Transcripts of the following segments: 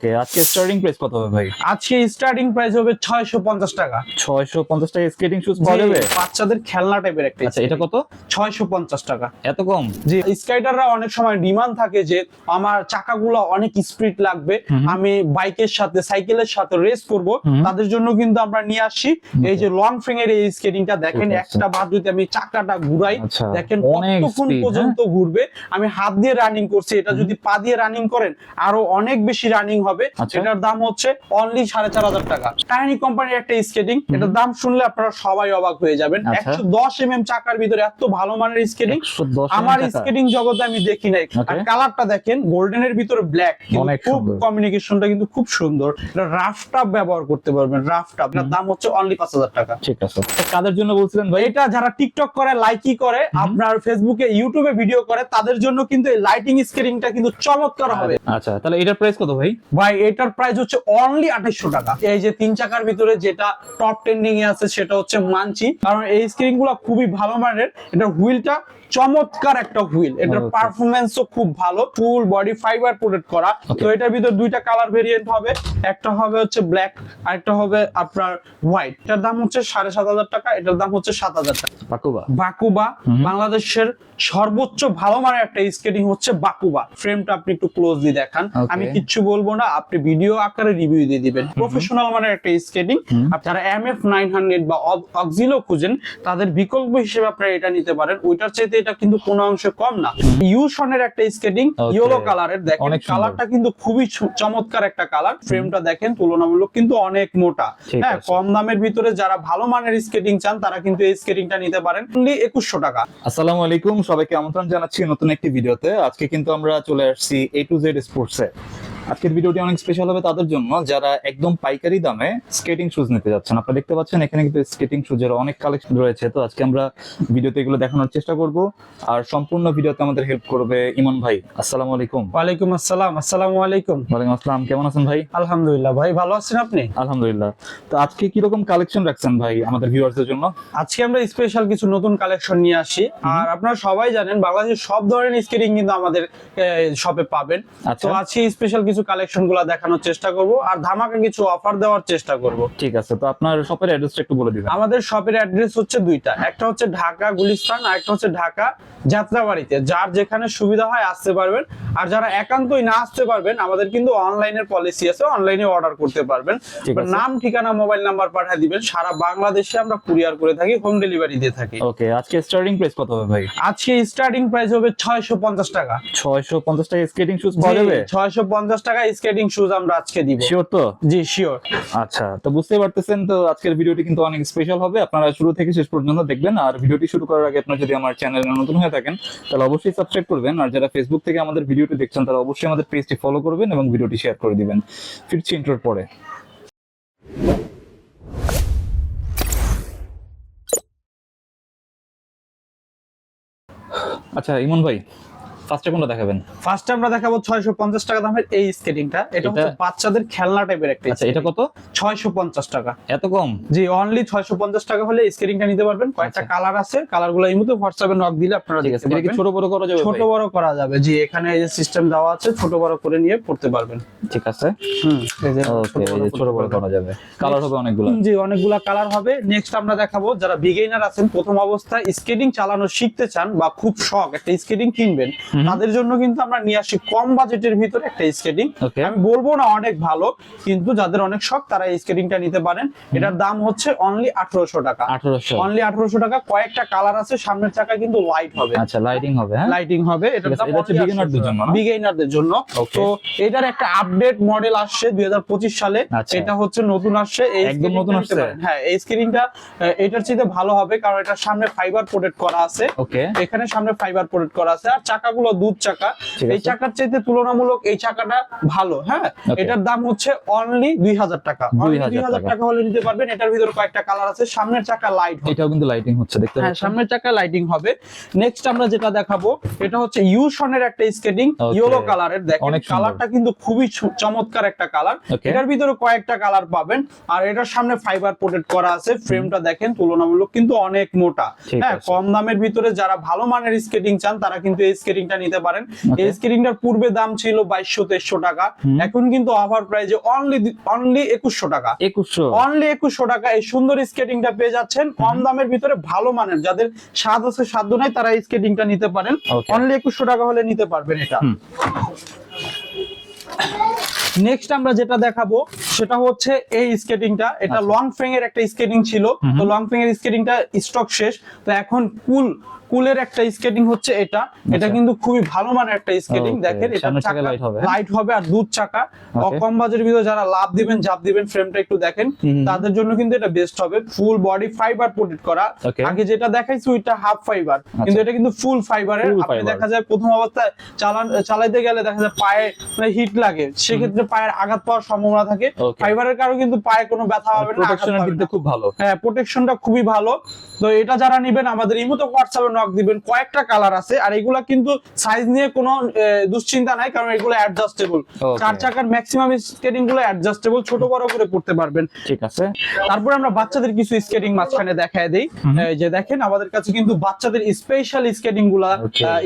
ওকে আজকে starting price কত হবে ভাই? আজকে স্টার্টিং প্রাইস হবে ছয়শো পঞ্চাশ টাকা। ছয়শো পঞ্চাশ টাকা স্কেটিং শুজ পাওয়া যাবে? বাচ্চাদের খেলনা টাইপের একটা আচ্ছা এটা কত? ছয়শো পঞ্চাশ টাকা। এত কম? জি স্কাইডাররা অনেক সময় ডিমান্ড থাকে যে আমার চাকাগুলো অনেক স্পিড লাগবে আমি বাইকের সাথে সাইকেলের সাথে রেস করব। তাদের জন্য কিন্তু আমরা নিয়ে আসছি এই যে লং ফিঙ্গার এই স্কেটিংটা দেখেন একটা বার যদি আমি চাকাটা ঘুরাই আচ্ছা, দেখেন কতক্ষণ হ্যাঁ? পর্যন্ত ঘুরবে। আমি হাত দিয়ে রানিং করছি এটা যদি পা দিয়ে রানিং করেন আরও অনেক বেশি রানিং হবে। আচ্ছা। এটার দাম হচ্ছে অনলি সাড়ে চার হাজার টাকা। টাইনি কোম্পানির একটা স্কেটিং এটার দাম শুনলে আপনারা সবাই অবাক হয়ে যাবেন। আচ্ছা। একশো দশ এম এম চাকার ভিতরে এত ভালো মানের স্কেটিং আমার স্কেটিং জগতে আমি দেখি নাই। আর কালারটা দেখেন গোল্ডেনের ভিতরে ব্ল্যাক খুব কমিউনিকেশনটা কিন্তু খুব সুন্দর। এটা রাফ টাপ ব্যবহার করতে পারবেন রাফ টাপ এটার দাম হচ্ছে অনলি পাঁচ হাজার টাকা। ঠিক আছে। কাদের জন্য বলছিলেন ভাই? এটা যারা টিকটক করে লাইকি করে আপনার ফেসবুকে ইউটিউবে ভিডিও করে তাদের জন্য কিন্তু এই লাইটিং স্কেটিংটা কিন্তু চমৎকার হবে। আচ্ছা তাহলে এটার প্রাইস কত ভাই? ভাই, এটার প্রাইস হচ্ছে অনলি আঠাইশশো টাকা। এই যে তিন চাকার ভিতরে যেটা টপ ট্রেন্ডিং এ আছে, সেটা হচ্ছে মানচি কারণ এই স্ক্রিনগুলো খুবই ভালো মানের। এটা হুইলটা চমৎকার একটা হুইল। এটার. পারফরমেন্সও খুব ভালো ফুল বডি ফাইবার প্রোটেক্ট করা। তো এটার ভিতর দুইটা কালার ভেরিয়েন্ট হবে। একটা হবে হচ্ছে ব্ল্যাক আর একটা হবে আপনার হোয়াইট এটার দাম হচ্ছে সাড়ে সাত হাজার টাকা এটার দাম হচ্ছে সাত হাজার টাকা। বাকুবা? বাকুবা বাংলাদেশের সর্বোচ্চ ভালো মানের একটা স্কেটিং হচ্ছে বাকুবা। ফ্রেমটা আপনি একটু ক্লোজলি দেখান। আমি কিচ্ছু বলব না আপনি ভিডিও আকারে রিভিউ দিয়ে দিবেন। প্রফেশনাল মানের একটা স্কেটিং যারা এম এফ নাইন হান্ড্রেড বা অক্সিলো খুঁজেন তাদের বিকল্প হিসেবে আপনারা এটা নিতে পারেন। ওইটার চাইতে এটা কিন্তু কোনো অংশে কম না। ইউশনের একটা স্কেটিং ইয়েলো কালারের দেখেন। অনেক কালারটা কিন্তু খুবই চমৎকার একটা কালার ফ্রেমটা দেখেন তুলনামূলক কিন্তু অনেক মোটা। হ্যাঁ কম দামের ভিতরে যারা ভালো মানের স্কেটিং চান তারা কিন্তু এই স্কেটিংটা নিতে পারেন। অনলি একুশশো টাকা। আসসালামু আলাইকুম সবাইকে আমন্ত্রণ জানাচ্ছি নতুন একটি ভিডিওতে। আজকে কিন্তু আমরা চলে আসছি এ টু জেড স্পোর্টসে আজকের ভিডিওটি অনেক স্পেশাল হবে তাদের জন্য। যারা একদম পাইকারি দামে স্কেটিং শুজ নিতে যাচ্ছেন আপনারা দেখতে পাচ্ছেন এখানে কিন্তু স্কেটিং শুজের অনেক কালেকশন রয়েছে। তো আজকে আমরা ভিডিওতে এগুলো দেখানোর চেষ্টা করব। আর সম্পূর্ণ ভিডিওতে আমাদের হেল্প করবে ইমন ভাই। আসসালামু আলাইকুম। ওয়ালাইকুম আসসালাম। আসসালামু আলাইকুম। ওয়ালাইকুম আসসালাম। কেমন আছেন ভাই? আলহামদুলিল্লাহ। ভাই ভালো আছেন আপনি? আলহামদুলিল্লাহ। তো আজকে কি রকম কালেকশন রাখছেন ভাই আমাদের ভিউয়ার্সদের জন্য? আজকে আমরা স্পেশাল কিছু নতুন কালেকশন নিয়ে আসি। আর আপনারা সবাই জানেন বাংলাদেশের সব ধরনের স্কেটিং কিন্তু আমাদের শপে পাবেন। আচ্ছা। তো আজকে স্পেশাল কিছু কালেকশনগুলা দেখানোর চেষ্টা করব। আর ধামাকা কিছু অফার দেওয়ার চেষ্টা করব। ঠিক আছে তো আপনার শপের অ্যাড্রেসটা একটু বলে দিবেন। আমাদের শপের অ্যাড্রেস হচ্ছে দুইটা। একটা হচ্ছে ঢাকা গুলিস্তান আর একটা হচ্ছে ঢাকা যাত্রাবাড়িতে। যার যেখানে সুবিধা হয় আসতে পারবেন। আর যারা একান্তই না আসতে পারবেন আমাদের কিন্তু অনলাইনের পলিসি আছে অনলাইনে অর্ডার করতে পারবেন। নাম ঠিকানা মোবাইল নাম্বার পাঠিয়ে দিবেন। সারা বাংলাদেশে আমরা কুরিয়ার করে থাকি হোম ডেলিভারি দিয়ে থাকি। ওকে আজকে স্টার্টিং প্রাইস কত হবে ভাই? আজকে স্টার্টিং প্রাইস হবে ছয়শো পঞ্চাশ টাকা। ছয়শো পঞ্চাশ টাকা স্কেটিং শুজ পাওয়া যাবে? ছয়শো পঞ্চাশ টাকা স্কেটিং শুজ আমরা আজকে দিব। শিওর তো? জি শিওর আচ্ছা তো বুঝতে পারতেছেন তো আজকের ভিডিওটি কিন্তু অনেক স্পেশাল হবে। আপনারা শুরু থেকে শেষ পর্যন্ত দেখবেন। আর ভিডিওটি শুরু করার আগে আপনারা যদি আমার চ্যানেলে নতুন হয়ে থাকেন তাহলে অবশ্যই সাবস্ক্রাইব করবেন। আর যারা ফেসবুক থেকে আমাদের ভিডিওটি দেখছেন তারা অবশ্যই আমাদের পেজটি ফলো করবেন এবং ভিডিওটি শেয়ার করে দিবেন। ফিরছি ইন্টার পরে। আচ্ছা ইমন ভাই ফার্স্টে কোনটা দেখাবেন? ফার্স্ট আমরা দেখাবো ছয়শো পঞ্চাশ টাকা দামের এই স্কেটিংটা এটা হচ্ছে বাচ্চাদের খেলনা টাইপের একটা আচ্ছা এটা কত? ছয়শো পঞ্চাশ টাকা। এত কম? জি অনলি ছয়শো পঞ্চাশ টাকা হলে স্কেটিংটা নিতে পারবেন। কয়েকটা আচ্ছা। কালার আছে কালারগুলো এই মুহূর্তে হোয়াটসঅ্যাপে নক দিলে আপনারা দেখতে আছে পারবেন। ছোট বড় করা যাবে ছোট বড় করা যাবে। জি এখানে এই যে সিস্টেম দেওয়া আছে ছোট বড় করে নিয়ে পড়তে পারবেন। ঠিক আছে। হুম এই যে ছোট বড় করা যাবে। কালার হবে অনেকগুলো। জি অনেকগুলা কালার হবে। নেক্সট আমরা দেখাবো যারা বিগেইনার আছেন প্রথম অবস্থায় স্কেটিং চালানো শিখতে চান বা খুব শখ একটা স্কেটিং কিনবেন তাদের জন্য কিন্তু আমরা নিয়ে আসি কম বাজেটের ভিতরে একটা স্কেটিং আমি বলব না অনেক ভালো কিন্তু যাদের অনেক শখ তারা এই স্কেটিংটা নিতে পারেন। এটার দাম হচ্ছে অনলি আঠারোশো টাকা। আঠারোশো। অনলি আঠারোশো টাকা। কয়েকটা কালার আছে সামনের চাকা কিন্তু লাইট হবে। আচ্ছা লাইটিং হবে হ্যাঁ? লাইটিং হবে এটার দাম জন্য বিগিনারদের জন্য। তো এটার একটা আপডেট মডেল আসছে দুই হাজার পঁচিশ সালে। আচ্ছা। এটা হচ্ছে নতুন আসছে। একদম নতুন আসছে? হ্যাঁ এই স্ক্রিনটা এটার চেয়ে ভালো হবে কারণ এটার সামনে ফাইবার প্রোটেক্ট করা আছে। ওকে এখানে সামনে ফাইবার প্রোটেক্ট করা আছে। আর চাকাগুলো দুধ চাকা। এই চাকার চাইতে তুলনামূলক এই চাকাটা ভালো হ্যাঁ? এটার দাম হচ্ছে অনলি দুই হাজার টাকা। দুই হাজার টাকা। হলে নিতে পারবেন। এটার ভিতরে কয়েকটা কালার আছে। সামনের চাকা লাইট এটাও কিন্তু লাইটিং হচ্ছে দেখতে হ্যাঁ সামনের চাকা লাইটিং হবে। নেক্সট আমরা যেটা দেখাবো এটা হচ্ছে ইউশনের একটা স্কেটিং. ইয়েলো কালারের দেখেন কালারটা কিন্তু খুবই চমৎকার একটা কালার এটার ভিতরে কয়েকটা কালার পাবেন। আর এটার সামনে ফাইবার প্রোটেক্ট করা আছে। ফ্রেমটা দেখেন তুলনামূলক কিন্তু অনেক মোটা। হ্যাঁ কম দামের ভিতরে যারা ভালো মানের স্কেটিং চান তারা কিন্তু এই স্কেটিংটা নিতে পারেন. এই স্কেটিংটার পূর্বে দাম ছিল বাইশশো তেইশশো টাকা। এখন কিন্তু অফার প্রাইজে অনলি অনলি একুশশো টাকা। একুশশো। অনলি একুশশো টাকা। এই সুন্দর স্কেটিংটা পেয়ে যাচ্ছেন। কম দামের ভিতরে ভালো মানের। যাদের স্বাদ আছে সাধ্য নাই তারা স্কেটিংটা নিতে পারেন। অনলি একুশশো টাকা হলে নিতে পারবেন এটা। নেক্সট আমরা যেটা দেখাবো সেটা হচ্ছে এই স্কেটিংটা এটা আচ্ছা। লং ফ্রেং এর একটা স্কেটিং ছিল। তো লং ফ্রেং এর স্কেটিংটা স্টক শেষ। তো এখন কুল কুলের একটা স্কেটিং হচ্ছে এটা। এটা আচ্ছা। কিন্তু খুবই ভালো মানের একটা স্কেটিং দেখেন এটা চাকা। লাইট হবে। আর দুধ চাকা। কম বাজেটের ভিতরে যারা লাভ দিবেন জাপ দিবেন ফ্রেমটা একটু দেখেন তাদের জন্য কিন্তু এটা বেস্ট হবে। ফুল বডি ফাইবার প্রোটেক্ট করা। আগে যেটা দেখাইছি ওইটা হাফ ফাইবার কিন্তু এটা কিন্তু ফুল ফাইবারের আপনি দেখা যায় প্রথম অবস্থায় চালান চালাইতে গেলে দেখা যায় পায়ে মানে হিট লাগে। সেক্ষেত্রে পায়ের আঘাত পাওয়ার সম্ভাবনা থাকে. ফাইবারের কারণে কিন্তু পায়ে কোনো ব্যথা হবে না দিক না। খুব ভালো। হ্যাঁ প্রোটেকশনটা খুবই ভালো। তো এটা যারা নিবেন আমাদের ইমোতে হোয়াটসঅ্যাপে নক দিবেন কয়েকটা কালার আছে আর এগুলা কিন্তু সাইজ নিয়ে কোনো দুশ্চিন্তা নাই কারণ এগুলো অ্যাডজাস্টেবল চার চাকার ম্যাক্সিমাম স্কেটিংগুলো অ্যাডজাস্টেবল ছোট বড় করে পড়তে পারবেন। ঠিক আছে। তারপরে আমরা বাচ্চাদের কিছু স্কেটিং মাঝখানে দেখায় দেই। যে দেখেন আমাদের কাছে কিন্তু বাচ্চাদের স্পেশাল স্কেটিংগুলা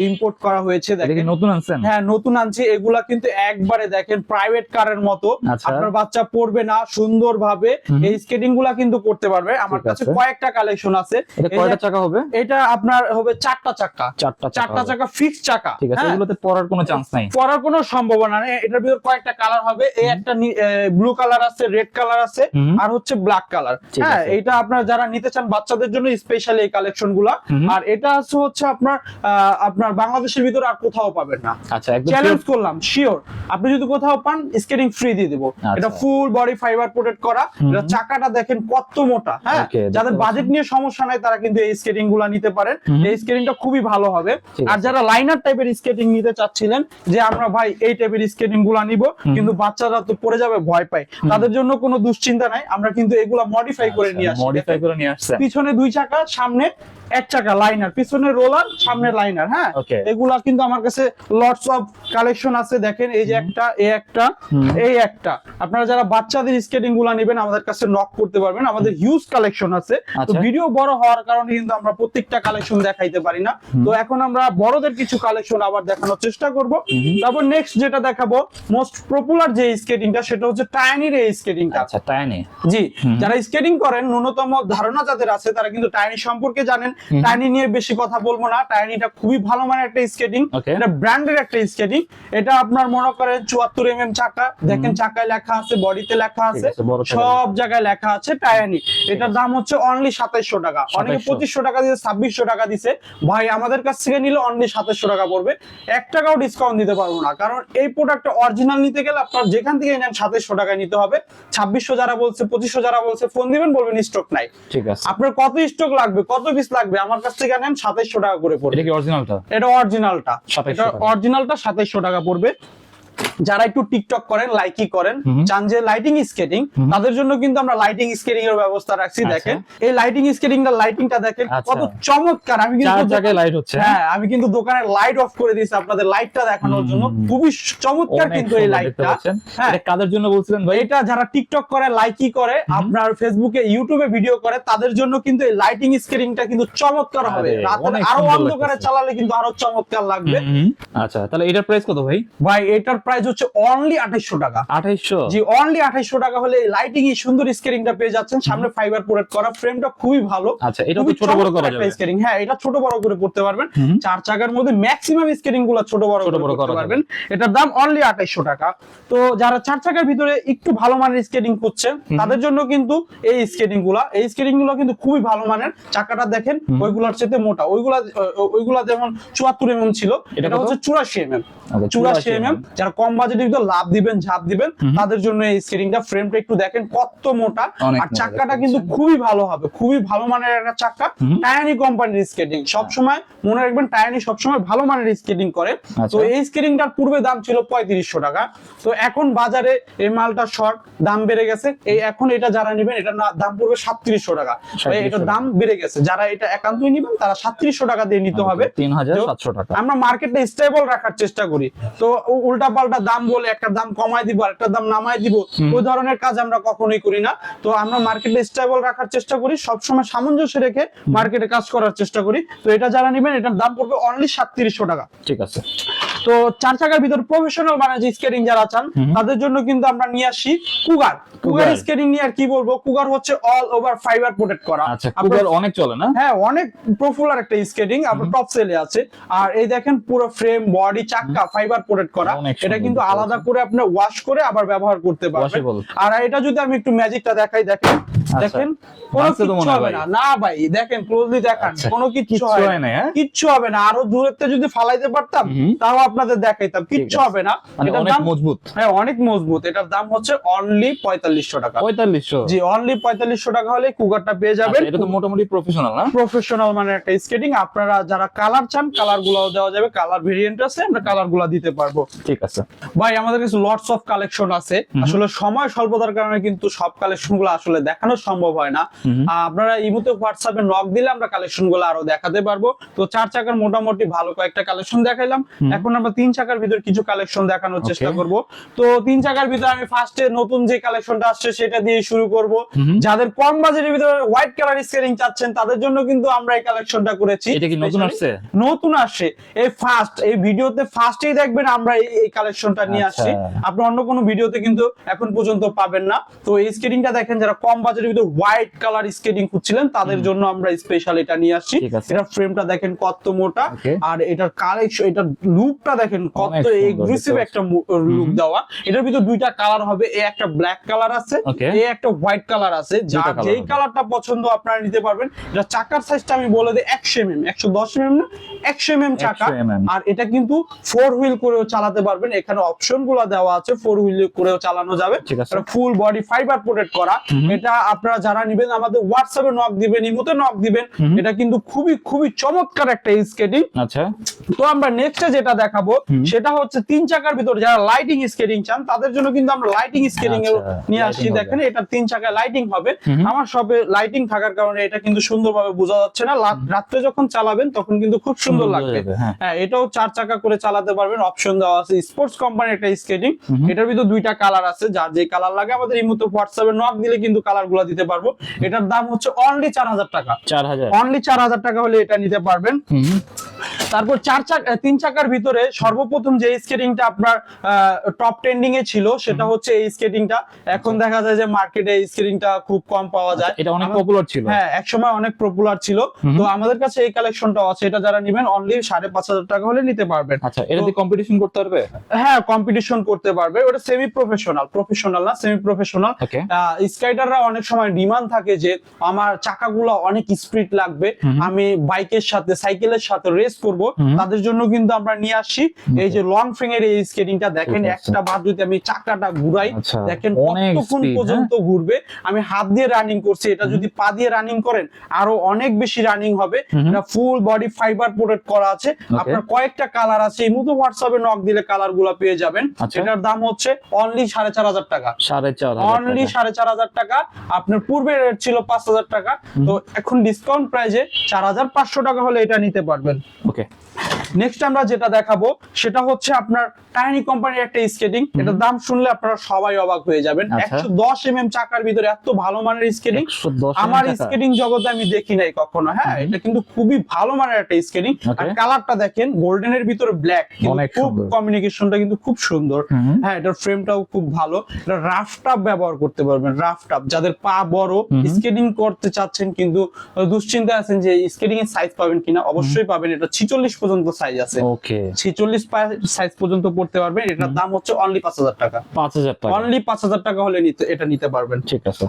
ইম্পোর্ট করা হয়েছে দেখেন। নতুন আনছেন? হ্যাঁ নতুন আনছি এগুলা কিন্তু একবারে দেখেন প্রাইভেট কারের মতো। আচ্ছা। আপনার বাচ্চা পড়বে না সুন্দর ভাবে এই স্কেটিংগুলা কিন্তু করতে পারবে। আমার কাছে কয়েকটা কালেকশন আছে। এটা কয়টা চাকা হবে? এটা আপনার হবে চারটা চাকা। চারটা চারটা চাকা ফিক্স চাকা। ঠিক আছে হ্যাঁ? এগুলোতে পড়ার কোনো চান্স নাই। পরার কোনো সম্ভাবনা নেই। এটার ভিতর কয়েকটা কালার হবে। এই একটা ব্লু কালার আছে রেড কালার আছে আর হচ্ছে ব্ল্যাক কালার হ্যাঁ এটা আপনার যারা নিতে চান বাচ্চাদের জন্য স্পেশালি এই কালেকশনগুলা। আর এটা আছে হচ্ছে আপনার আপনার বাংলাদেশের ভিতরে আর কোথাও পাবেন না। আচ্ছা একদম চ্যালেঞ্জ করলাম শিওর আপনি যদি কোথাও পান স্কেটিং ফ্রি দিয়ে দিব। আচ্ছা। এটা ফুল বডি ফাইবার প্রোটেক্ট করা। এটা চাকাটা দেখেন কত মোটা হ্যাঁ। যাদের বাজেট নিয়ে সমস্যা নাই তারা কিন্তু এই স্কেটিংগুলা নিতে পারেন। এই স্কেটিংটা খুবই ভালো হবে। আর যারা লাইনার টাইপের স্কেটিং নিতে চাচ্ছিলেন যে আমরা ভাই এই টাইপের স্কেটিংগুলা নিব কিন্তু বাচ্চারা তো পড়ে যাবে ভয় পায়। তাদের জন্য কোনো দুশ্চিন্তা নাই আমরা কিন্তু এগুলা মডিফাই করে নিয়ে আসছি। মডিফাই করে নিয়ে আসছি। পিছনে দুই চাকা সামনে এক চাকা লাইনার পিছনে রোলার সামনে লাইনার হ্যাঁ? এগুলা কিন্তু আমার কাছে লটস অফ কালেকশন আছে দেখেন এই যে একটা এই একটা এই একটা। আপনারা যারা বাচ্চাদের স্কেটিংগুলা নেবেন আমাদের কাছে নক করতে পারবেন। আমাদের হিউজ কালেকশন আছে। তো আচ্ছা। ভিডিও বড় হওয়ার কারণে কিন্তু আমরা প্রত্যেকটা কালেকশন দেখাইতে পারি না। তো এখন আমরা বড়দের কিছু কালেকশন আবার দেখানোর চেষ্টা করব। তারপর নেক্সট যেটা দেখাবো মোস্ট পপুলার যে স্কেটিংটা সেটা হচ্ছে টাইনির এই স্কেটিংটা আচ্ছা টাইনি জি যারা স্কেটিং করেন ন্যূনতম ধারণা যাদের আছে তারা কিন্তু টাইনি সম্পর্কে জানেন। টাইনি নিয়ে বেশি কথা বলব না। টাইনিটা খুবই ভালো মানের একটা স্কেটিং এটা ব্র্যান্ডের একটা স্কেটিং এটা আপনার মনে করেন চুয়াত্তর এম এম চাকা দেখেন চাকায় লেখা আছে বডিতে লেখা আছে। সব জায়গায় লেখা আছে টায়ানি এটার দাম হচ্ছে অনলি সাতাইশশো টাকা। অনেকে পঁচিশশো টাকা দিয়েছে ছাব্বিশশো টাকা দিছে। ভাই আমাদের কাছ থেকে নিলে অনলি সাতাইশশো টাকা পড়বে। এক টাকাও ডিসকাউন্ট দিতে পারব না। কারণ এই প্রোডাক্টটা অরিজিনাল নিতে গেলে আপনার যেখান থেকে নেন সাতাইশশো টাকায় নিতে হবে। ছাব্বিশশো যারা বলছে পঁচিশশো যারা বলছে ফোন দিবেন বলবেন স্টক নাই। ঠিক আছে। আপনার কত স্টক লাগবে কত পিস লাগবে? আমার কাছ থেকে নেন সাতাইশশো টাকা করে পড়বে। এটা কি অরিজিনালটা এটা অরিজিনালটা 2700 এটা টাকা। অরিজিনালটা সাতাইশশো টাকা পড়বে। যারা একটু টিকটক করেন লাইকি করেন চান যে লাইটিং স্কেটিং তাদের জন্য কিন্তু আমরা লাইটিং স্কেটিং এর ব্যবস্থা রাখছি আচ্ছা। দেখেন। এই লাইটিং স্কেটিংটা লাইটিংটা দেখেন আচ্ছা। কত চমৎকার। আমি চার কিন্তু জায়গায় লাইট হচ্ছে। হ্যাঁ আমি কিন্তু দোকানের লাইট অফ করে দিয়েছি আপনাদের লাইটটা দেখানোর জন্য। খুবই চমৎকার কিন্তু এই লাইটটা হ্যাঁ। এটা কাদের জন্য বলছিলেন ভাই? এটা যারা টিকটক করে লাইকি করে আপনার ফেসবুকে ইউটিউবে ভিডিও করে তাদের জন্য কিন্তু এই লাইটিং স্ক্রিনটা কিন্তু চমৎকার হবে। রাতে আরও অন্ধকারে চালালে কিন্তু আরও চমৎকার লাগবে। আচ্ছা তাহলে এটার প্রাইস কত ভাই? ভাই এটার প্রাইস হচ্ছে অনলি আঠাইশশো টাকা। আঠাইশশো? জি অনলি আঠাইশশো টাকা হলে লাইটিং এই সুন্দর স্ক্রিনটা পেয়ে যাচ্ছেন। সামনে ফাইবার প্রোডাক্ট করা ফ্রেমটা খুবই ভালো। আচ্ছা এটা ছোট বড় করা যাবে। স্কেটিং হ্যাঁ এটা ছোট বড় করে পড়তে পারবেন। চার চাকার মধ্যে ম্যাক্সিমাম স্কেটিংগুলো ছোট বড় করে করতে পারবেন। এটার দাম অনলি আঠাইশশো টাকা। তো যারা চার চাকার ভিতরে একটু ভালো মানের স্কেটিং করছেন তাদের জন্য কিন্তু এই স্কেটিংগুলা এই স্কেটিংগুলো কিন্তু খুবই ভালো মানের। চাকাটা দেখেন ওইগুলার চেয়ে মোটা। ওইগুলা ওইগুলা যেমন চুয়াত্তর এমএম ছিল এটা হচ্ছে চুরাশি এমএম আচ্ছা, চুরাশি এমএম যারা কম বাজেটের ভিতর লাভ দিবেন ঝাঁপ দিবেন। তাদের জন্য এই স্কেটিংটা ফ্রেমটা একটু দেখেন কত মোটা। আর চাকাটা কিন্তু খুবই ভালো হবে খুবই ভালো মানের একটা চাকা। টায়ানি কোম্পানির স্কেটিং সবসময় মনে রাখবেন টায়ানি সবসময় ভালো মানের স্কেটিং করে। আচ্ছা। তো এই স্কেটিংটার পূর্বে দাম ছিল পঁয়ত্রিশশো টাকা। তো এখন বাজারে এই মালটা শর্ট দাম বেড়ে গেছে। এই এখন এটা যারা নেবেন এটা দাম পড়বে সাতত্রিশশো টাকা। তো 3700 এটার দাম বেড়ে গেছে। যারা এটা একান্তই নেবেন তারা সাতত্রিশশো টাকা দিয়ে নিতে হবে। তিন হাজার সাতশো টাকা। আমরা মার্কেটটা স্টেবল রাখার চেষ্টা করি। তো উল্টা উল্টাপাল্টা দাম বলে একটা দাম কমায় দিব একটা দাম নামায় দিব ওই ধরনের কাজ আমরা কখনোই করি না। তো আমরা মার্কেটে স্টেবল রাখার চেষ্টা করি সবসময় সামঞ্জস্য রেখে মার্কেটে কাজ করার চেষ্টা করি। তো এটা যারা নেবেন এটার দাম পড়বে অনলি সাতত্রিশশো টাকা। ঠিক আছে। তো চার চাকার ভিতর প্রফেশনাল মানে যে স্কেটিং যারা চান তাদের জন্য কিন্তু আমরা নিয়ে আসি কুগার কুগার। স্কেটিং নিয়ে আর কি বলব? কুগার হচ্ছে অল ওভার ফাইবার প্রোটেক্ট করা। আচ্ছা কুগার অনেক চলে না? হ্যাঁ অনেক পপুলার একটা স্কেটিং আপনার টপ সেলে আছে। আর এই দেখেন পুরো ফ্রেম বডি চাক্কা ফাইবার প্রোটেক্ট করা। এটা কিন্তু আলাদা করে আপনি ওয়াশ করে আবার ব্যবহার করতে পারবেন। আর এটা যদি আমি একটু ম্যাজিকটা দেখাই দেখেন। দেখেন হয় হবে না। না ভাই দেখেন ক্লোজলি দেখান আচ্ছা, কোনো কিচ্ছু হয় না হ্যাঁ? কিচ্ছু হবে না। আরও দূরেতে যদি ফালাইতে পারতাম তাও আপনাদের দেখাইতাম। কিচ্ছু হবে না। মানে এটার অনেক দাম মজবুত। হ্যাঁ অনেক মজবুত। এটার দাম হচ্ছে অনলি পঁয়তাল্লিশশো টাকা। পঁয়তাল্লিশশো? জি অনলি পঁয়তাল্লিশশো টাকা হলে কুকারটা পেয়ে যাবেন। আচ্ছা, এটা তো মোটামুটি প্রফেশনাল না? প্রফেশনাল মানে একটা স্কেটিং আপনারা যারা কালার চান কালার গুলাও দেওয়া যাবে। কালার ভেরিয়েন্ট আছে আমরা কালারগুলা দিতে পারব। ঠিক আছে। ভাই আমাদের কাছে লটস অফ কালেকশন আছে। আসলে সময় স্বল্পতার কারণে কিন্তু সব কালেকশনগুলো আসলে দেখানো সম্ভব হয় না। আপনারা ইমুতে হোয়াটসঅ্যাপে নক দিলে আমরা কালেকশনগুলো আরও দেখাতে পারব। তো চার চাকার মোটামুটি ভালো কয়েকটা কালেকশন দেখাইলাম। এখন আমরা তিন চাকার ভিতর কিছু কালেকশন দেখানোর চেষ্টা করব। তো তিন চাকার ভিতর আমি ফার্স্টে নতুন যে কালেকশনটা আসছে সেটা দিয়ে শুরু করব। যাদের কম বাজেটের ভিতরে হোয়াইট কালার স্কেটিং চাচ্ছেন তাদের জন্য কিন্তু আমরা এই কালেকশনটা করেছি। এটা কি নতুন আসছে? নতুন আসে এই ফার্স্ট এই ভিডিওতে ফার্স্টেই দেখবেন আমরা এই- এই কালেকশনটা নিয়ে আচ্ছা। আসছি। আপনি অন্য কোনো ভিডিওতে কিন্তু এখন পর্যন্ত পাবেন না। তো এই স্কেটিংটা দেখেন যারা কম বাজেটের ভিতরে হোয়াইট কালার স্কেটিং খুঁজছিলেন তাদের জন্য আমরা স্পেশাল এটা নিয়ে আসছি। এটা ফ্রেমটা দেখেন কত মোটা আর এটার কালেকশন এটার লুকটা দেখেন কত এগ্রেসিভ একটা লুক দেওয়া। এটার ভিতর দুইটা কালার হবে এ একটা ব্ল্যাক কালার আছে এ একটা হোয়াইট কালার আছে। colour যেই কালারটা পছন্দ আপনারা নিতে পারবেন এটা চাকার সাইজটা আমি বলে দিই একশো এমএম একশো দশ এমএম না একশো এমএম চাকা। 100 mm আর এটা কিন্তু ফোর হুইল করেও চালাতে পারবেন এখানে অপশনগুলো দেওয়া আছে ফোর হুইল করেও চালানো যাবে। ফুল বডি ফাইবার প্রোটেক্ট করা। এটা আপনারা যারা নিবেন আমাদের হোয়াটসঅ্যাপে নক দিবেন ইমোতে নক দিবেন এটা কিন্তু খুবই খুবই চমৎকার একটা স্কেটিং আচ্ছা। তো আমরা নেক্সটে যেটা দেখাবো সেটা হচ্ছে তিন চাকার ভিতর যারা লাইটিং স্কেটিং চান তাদের জন্য কিন্তু আমরা লাইটিং স্কেটিং এর নিয়ে আসছি দেখেন এটা তিন চাকায় লাইটিং হবে। আমার সবে লাইটিং থাকার কারণে এটা কিন্তু সুন্দরভাবে বোঝা যাচ্ছে না। রাত্রে যখন চালাবেন তখন কিন্তু খুব সুন্দর সুন্দর লাগবে। হ্যাঁ। হ্যাঁ এটাও চার চাকা করে চালাতে পারবেন অপশন দেওয়া আছে। স্পোর্টস কোম্পানির একটা স্কেটিং এটার ভিতর দুইটা কালার আছে। যার যে কালার লাগে আমাদের এই মুহূর্তে হোয়াটসঅ্যাপে নক দিলে কিন্তু কালারগুলা দিতে পারব। এটার দাম হচ্ছে অনলি চার হাজার টাকা। চার হাজার। অনলি চার হাজার টাকা হলে এটা নিতে পারবেন। তারপর চার চাকা তিন চাকার ভিতরে সর্বপ্রথম যে স্কেটিংটা আপনার টপ ট্রেন্ডিং এ ছিল সেটা হচ্ছে এই স্কেটিংটা এখন দেখা যায় যে মার্কেটে এই স্কেটিংটা খুব কম পাওয়া যায়। এটা অনেক পপুলার ছিল। হ্যাঁ এক সময় অনেক পপুলার ছিল। তো আমাদের কাছে এই কালেকশনটা আছে। এটা যারা নেবেন অনলি সাড়ে পাঁচ হাজার টাকা হলে নিতে পারবেন। আচ্ছা এটা দিয়ে কম্পিটিশন করতে পারবে? হ্যাঁ কম্পিটিশন করতে পারবে। ওটা সেমি প্রফেশনাল প্রফেশনাল না সেমি প্রফেশনাল স্কাইডাররা অনেক সময় ডিমান্ড থাকে যে আমার চাকাগুলো অনেক স্পিড লাগবে আমি বাইকের সাথে সাইকেলের সাথে রেস করব। তাদের জন্য কিন্তু আমরা নিয়ে আসছি এই যে লং ফিঙ্গার এই স্কেটিংটা দেখেন একটা বার যদি আমি চাকাটা ঘুরাই আচ্ছা, দেখেন কতক্ষণ পর্যন্ত ঘুরবে। আমি হাত দিয়ে রানিং করছি এটা যদি পা দিয়ে রানিং করেন আরও অনেক বেশি রানিং হবে। এটা ফুল বডি ফাইবার প্রোটেক্ট করা আছে। আপনার কয়েকটা কালার আছে এই মতো হোয়াটসঅ্যাপে নক দিলে কালারগুলা পেয়ে যাবেন। আচ্ছা। এটার দাম হচ্ছে অনলি সাড়ে চার হাজার টাকা। সাড়ে চার অনলি। সাড়ে চার হাজার টাকা। আপনার পূর্বে রেট ছিল পাঁচ হাজার টাকা তো এখন ডিসকাউন্ট প্রাইজে চার হাজার পাঁচশো টাকা হলে এটা নিতে পারবেন। ওকে নেক্সট আমরা যেটা দেখাবো সেটা হচ্ছে আপনার টাইনি কোম্পানির একটা স্কেটিং এটার দাম শুনলে আপনারা সবাই অবাক হয়ে যাবেন। আচ্ছা। একশো দশ এম এম চাকার ভিতরে এত ভালো মানের স্কেটিং আমার স্কেটিং জগতে আমি দেখি নাই কখনো। হ্যাঁ এটা কিন্তু খুবই ভালো মানের একটা স্কেটিং আর কালারটা দেখেন গোল্ডেন এর ভিতরে ব্ল্যাক খুব কমিউনিকেশনটা কিন্তু খুব সুন্দর। হ্যাঁ এটার ফ্রেমটাও খুব ভালো। এটা রাফ টাপ ব্যবহার করতে পারবেন রাফ টাপ যাদের পা বড় স্কেটিং করতে চাচ্ছেন কিন্তু দুশ্চিন্তা আছেন যে স্কেটিং এর সাইজ পাবেন কিনা? অবশ্যই পাবেন। এটা ছিচল্লিশ পর্যন্ত সাইজ আছে। ওকে ছিচল্লিশ সাইজ পর্যন্ত পড়তে পারবেন। এটার দাম হচ্ছে অনলি পাঁচ হাজার টাকা। পাঁচ হাজার টাকা। অনলি পাঁচ হাজার টাকা হলে নিতে এটা নিতে পারবেন। ঠিক আছে।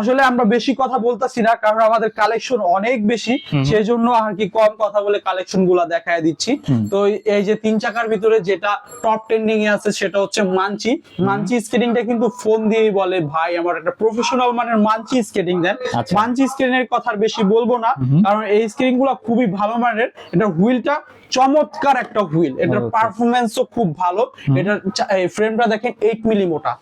আসলে আমরা বেশি কথা বলতেছি না কারণ আমাদের কালেকশন অনেক বেশি। সেই জন্য আর কি কম কথা বলে কালেকশনগুলা দেখায় দিচ্ছি। তো এই যে তিন চাকার ভিতরে যেটা টপ ট্রেন্ডিং এ আছে সেটা হচ্ছে মানচি মানচি স্কেটিংটা কিন্তু ফোন দিয়েই বলে ভাই আমার একটা প্রফেশনাল মানের মানচি স্কেটিং দেন মাঞ্চি মানচি স্কেটিং এর কথা বেশি বলব না কারণ এই স্কেটিংগুলো খুবই ভালো মানের। এটা হুইলটা চমৎকার একটা হুইল। এটার. পারফরমেন্সও খুব ভালো। এটার ফ্রেমটা দেখেন এইট মিলি মোটা.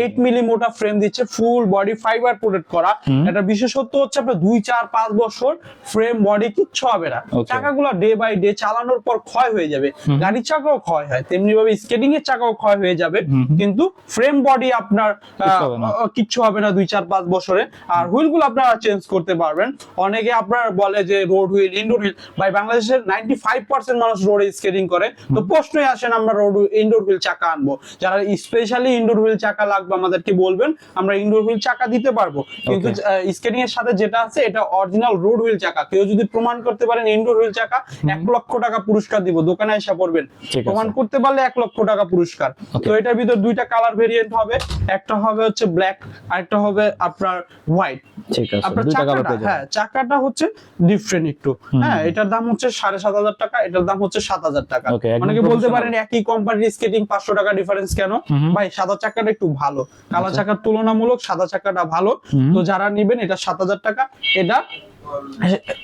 এইট মিলি মোটা ফ্রেম দিচ্ছে ফুল বডি ফাইবার প্রোটেক্ট করা। এটা বিশেষত্ব হচ্ছে আপনার দুই চার পাঁচ বছর ফ্রেম বডি কিচ্ছু হবে না। চাকাগুলো ডে বাই ডে চালানোর পর ক্ষয় হয়ে যাবে। গাড়ির চাকাও ক্ষয় হয়। তেমনি ভাবে স্কেটিং এর চাকাও ক্ষয় হয়ে যাবে। কিন্তু ফ্রেম বডি আপনার কিচ্ছু হবে না। আহ, কিচ্ছু হবে না দুই চার পাঁচ বছরে। আর হুইলগুলো আপনারা চেঞ্জ করতে পারবেন। অনেকে আপনার বলে যে রোড হুইল ইনডোর হুইল। ভাই বাংলাদেশের নাইনটি ফাইভ পার্সেন্ট মানুষ রোডে স্কেটিং করে তো প্রশ্নই আসেন আমরা রোড ইনডোর হুইল চাকা আনব। যারা স্পেশালি ইনডোর হুইল চাকা লাগবে আমাদেরকে বলবেন আমরা ইনডোর হুইল চাকা দিতে পারব। কিন্তু স্কেটিং এর সাথে যেটা আছে এটা অরিজিনাল রোড হুইল চাকা। কেউ যদি প্রমাণ করতে পারেন ইনডোর হুইল চাকা এক লক্ষ টাকা পুরস্কার দিব। দোকানে এসে পড়বেন। প্রমাণ করতে পারলে এক লক্ষ টাকা পুরস্কার। তো এটার ভিতর দুইটা কালার ভেরিয়েন্ট হবে। একটা হবে হচ্ছে ব্ল্যাক আর একটা হবে আপনার হোয়াইট ঠিক আছে আপনার চাকাটা হ্যাঁ চাকাটা হচ্ছে ডিফারেন্ট একটু। হ্যাঁ এটার দাম হচ্ছে সাড়ে সাত হাজার টাকা এটার দাম হচ্ছে সাত হাজার টাকা। অনেকে বলতে পারেন একই কোম্পানির স্কেটিং পাঁচশো টাকা ডিফারেন্স কেন? ভাই সাদা চাকাটা একটু ভালো। কালা চাকার তুলনামূলক সাদা চাকাটা ভালো। তো যারা নিবেন এটা সাত হাজার টাকা। এটা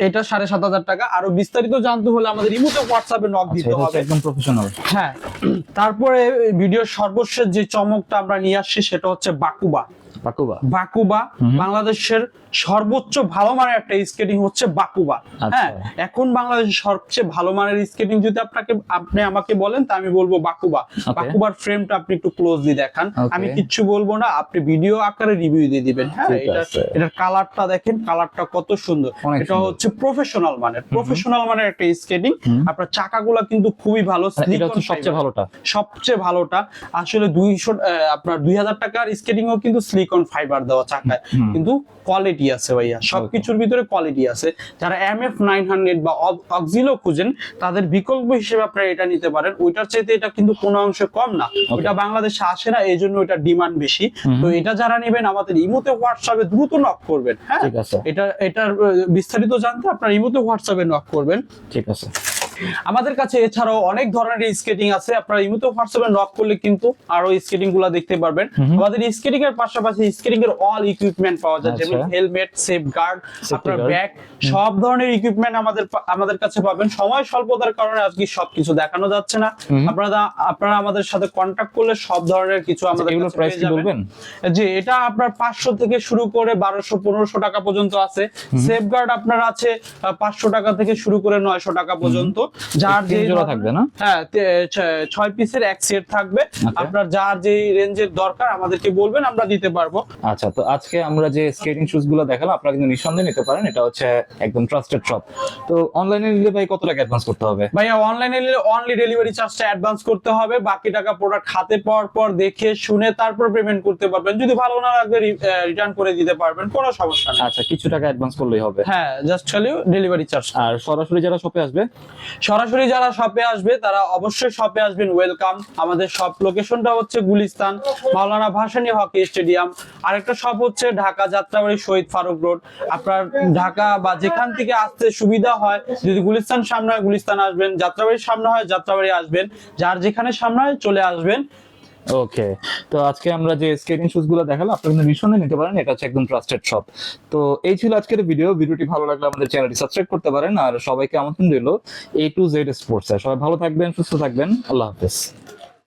এটা সাড়ে সাত হাজার টাকা। আরও বিস্তারিত জানতে হলে আমাদের ইমোতে হোয়াটসঅ্যাপে নক আচ্ছা, দিতে হবে। একদম প্রফেশনাল হ্যাঁ। তারপরে ভিডিওর সর্বশেষ যে চমকটা আমরা নিয়ে আসছি সেটা হচ্ছে বাকুবা। পাকুবা বাকুবা বাংলাদেশের সর্বোচ্চ ভালো মানের একটা স্কেটিং হচ্ছে বাকুবা। আচ্ছা। হ্যাঁ এখন বাংলাদেশের সবচেয়ে ভালো মানের স্কেটিং যদি আপনাকে আপনি আমাকে বলেন তা আমি বলব বাকুবা। বাকুবার ফ্রেমটা আপনি একটু ক্লোজলি দেখান। আমি কিচ্ছু বলব না আপনি ভিডিও আকারে রিভিউ দিয়ে দিবেন। হ্যাঁ এটা এটার কালারটা দেখেন কালারটা কত সুন্দর। এটা হচ্ছে প্রফেশনাল মানের প্রফেশনাল মানের একটা স্কেটিং আপনার চাকাগুলা কিন্তু খুবই ভালো মানে এটা হচ্ছে সবচেয়ে ভালোটা। সবচেয়ে ভালোটা। আসলে দুইশো আপনার দুই হাজার টাকার স্কেটিং ও কিন্তু সিলিকন ফাইবার দেওয়া চাকায়। কিন্তু কোয়ালিটি আছে ভাইয়া। সবকিছুর ভিতরে কোয়ালিটি আছে। যারা এম এফ নাইন হান্ড্রেড বা অক্সিলো খুঁজেন তাদের বিকল্প হিসেবে আপনারা এটা নিতে পারেন। ওইটার চাইতে এটা কিন্তু কোনো অংশে কম না। ওটা বাংলাদেশে আসে না এই জন্য এটা ডিমান্ড বেশি তো এটা যারা নেবেন আমাদের ইমোতে হোয়াটসঅ্যাপে দ্রুত নক করবেন হ্যাঁ? এটা এটার বিস্তারিত জানতে আপনার ইমোতে হোয়াটসঅ্যাপে নক করবেন। ঠিক আছে। আমাদের কাছে এছাড়াও অনেক ধরনের স্কেটিং আছে। আপনারা ইমুতে হোয়াটসঅ্যাপে নক করলে কিন্তু আরও স্কেটিংগুলা দেখতে পারবেন। আমাদের স্কেটিং এর পাশাপাশি স্কেটিং এর অল ইকুইপমেন্ট পাওয়া যায় যেমন আচ্ছা। হেলমেট সেফ গার্ড আপনার ব্যাগ সব ধরনের ইকুইপমেন্ট আমাদের আমাদের কাছে পাবেন। সময় স্বল্পতার কারণে আজকে সবকিছু দেখানো যাচ্ছে না। আপনারা আপনারা আমাদের সাথে কন্ট্যাক্ট করলে সব ধরনের কিছু আমাদের এগুলো প্রাইস কি বলবেন? জি এটা আপনার পাঁচশো থেকে শুরু করে বারোশো পনেরোশো টাকা পর্যন্ত আছে। সেফ গার্ড আপনার আছে পাঁচশো টাকা থেকে শুরু করে নয়শো টাকা পর্যন্ত। যার যে জোড়া থাকবে না? হ্যাঁ ছয় পিসের এক সেট থাকবে। আপনার যার যে রেঞ্জের দরকার আমাদেরকে বলবেন আমরা দিতে পারব। আচ্ছা তো আজকে আমরা যে স্কেটিং শুজগুলো দেখালাম আপনারা কিন্তু নিঃসন্দেহে নিতে পারেন। এটা হচ্ছে একদম ট্রাস্টেড শপ তো অনলাইনে নিলে ভাই কত টাকা অ্যাডভান্স করতে হবে? ভাইয়া অনলাইনে নিলে অনলি ডেলিভারি চার্জটা অ্যাডভান্স করতে হবে। বাকি টাকা প্রোডাক্ট হাতে পাওয়ার পর দেখে শুনে তারপর পেমেন্ট করতে পারবেন। যদি ভালো না লাগবে রিটার্ন করে দিতে পারবেন। কোনো সমস্যা নেই। আচ্ছা কিছু টাকা অ্যাডভান্স করলেই হবে। হ্যাঁ জাস্ট খালি ডেলিভারি চার্জ আর সরাসরি যারা শপে আসবে? সরাসরি যারা শপে আসবে, তারা অবশ্যই শপে আসবেন। ওয়েলকাম আমাদের শপ লোকেশনটা হচ্ছে গুলিস্তান, মাওলানা ভাসানী হকি স্টেডিয়াম। আরেকটা শপ হচ্ছে ঢাকা যাত্রাবাড়ি শহীদ ফারুক রোড। আপনার ঢাকা বা যেখান থেকে আসতে সুবিধা হয়, যদি গুলিস্তান সামনে হয়, গুলিস্তান আসবেন। যাত্রাবাড়ির সামনে হয়, যাত্রাবাড়ি আসবেন। যার যেখানে সামনে হয়, চলে আসবেন। ওকে তো আজকে আমরা যে স্কেটিং শুজগুলো দেখালাম, আপনারা কিন্তু নিঃসন্দেহে নিতে পারেন, এটা হচ্ছে একদম ট্রাস্টেড শপ তো এই ছিল আজকের ভিডিও ভিডিওটি ভালো লাগলে আমাদের চ্যানেলটি সাবস্ক্রাইব করতে পারেন, আর সবাইকে আমন্ত্রণ রইল এ টু জেড স্পোর্টস সবাই ভালো থাকবেন, সুস্থ থাকবেন, আল্লাহ হাফেজ।